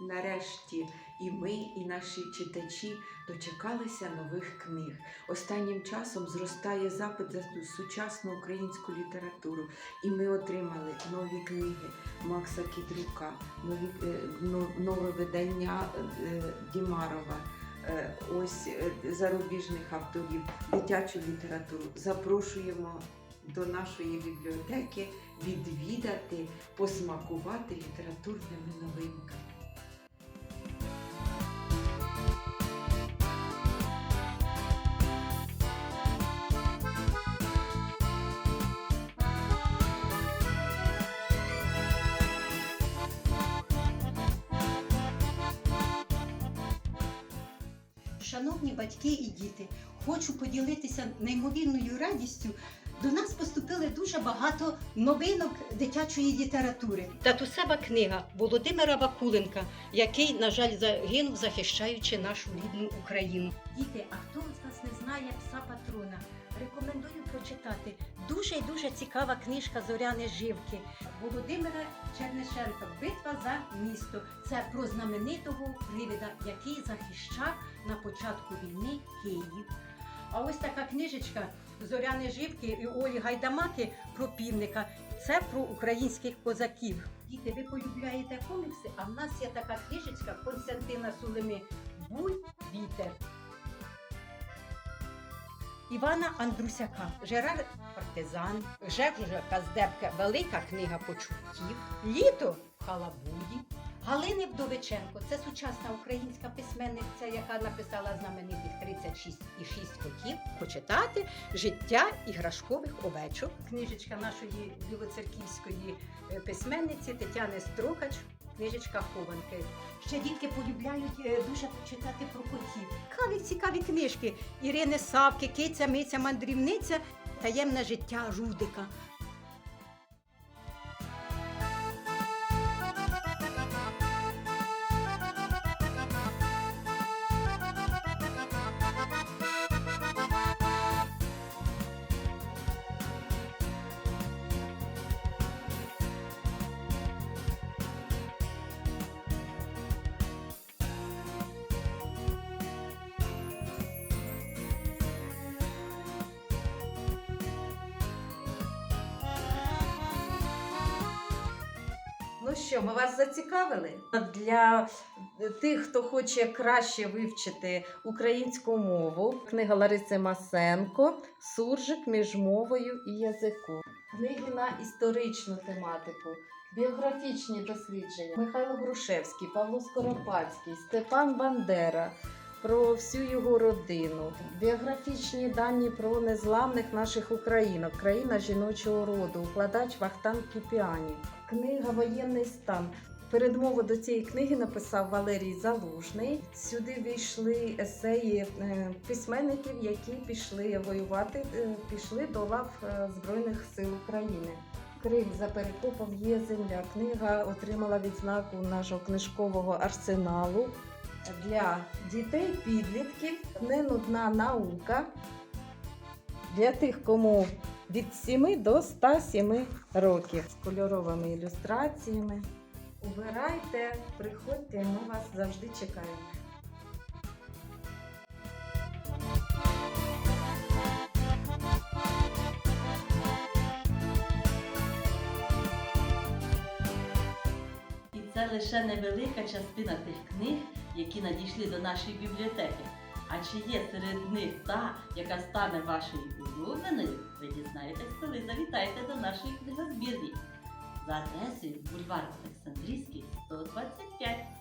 нарешті і ми, і наші читачі дочекалися нових книг. Останнім часом зростає запит за сучасну українську літературу, і ми отримали нові книги Макса Кідрюка, нові, е, нове видання е, Дімарова. е, Ось зарубіжних авторів, дитячу літературу. Запрошуємо до нашої бібліотеки відвідати, посмакувати літературними новинками. Шановні батьки і діти, хочу поділитися неймовірною радістю. До нас поступили дуже багато новинок дитячої літератури. Татусева книга Володимира Вакуленка, який, на жаль, загинув, захищаючи нашу рідну Україну. Діти, а хто з нас не знає пса патрона? Рекомендую прочитати. Дуже і дуже цікава книжка Зоряни Живки Володимира Чернишенка Битва за місто. Це про знаменитого привіда, який захищав на початку війни Київ. А ось така книжечка Зоряни Живки і Олі Гайдамаки про півника. Це про українських козаків. Діти, ви полюбляєте комікси? А в нас є така книжечка Константина Сулими Буй вітер. Івана Андрусяка, Жерар Партизан, Жевжа Каздебка, Велика книга почуттів, Літо Халабуді, Галини Вдовиченко. Це сучасна українська письменниця, яка написала знаменитих 36 і 6 котів. Почитати життя іграшкових овечок. Книжечка нашої білоцерківської е, письменниці Тетяни Строкач. Книжечка хованки. Ще дітки полюбляють е, дуже почитати про котів. Цікаві, цікаві книжки. Ірини Савки, Киця, Миця, Мандрівниця, таємне життя Рудика. Ну що, ми вас зацікавили? Для тих, хто хоче краще вивчити українську мову, книга Лариси Масенко Суржик між мовою і язиком. Книги на історичну тематику, біографічні дослідження. Михайло Грушевський, Павло Скоропадський, Степан Бандера. Про всю його родину, біографічні дані про незламних наших українок, країна жіночого роду, укладач Вахтан Кіпіані. Книга Воєнний стан. Передмову до цієї книги написав Валерій Залужний. Сюди війшли есеї е, письменників, які пішли воювати, е, пішли до лав е, Збройних сил України. Крим за перекопом є земля. Книга отримала відзнаку нашого книжкового арсеналу для дітей, підлітків. Не нудна наука для тих, кому від 7 до 107 років з кольоровими ілюстраціями. Обирайте, приходьте, ми вас завжди чекаємо. І це лише невелика частина тих книг, які надійшли до нашої бібліотеки. А чи є серед них та, яка стане вашою улюбленою, ви дізнаєтесь, завітаєте до нашої книгозбірні. За адресою бульвар Олександрійський, 125.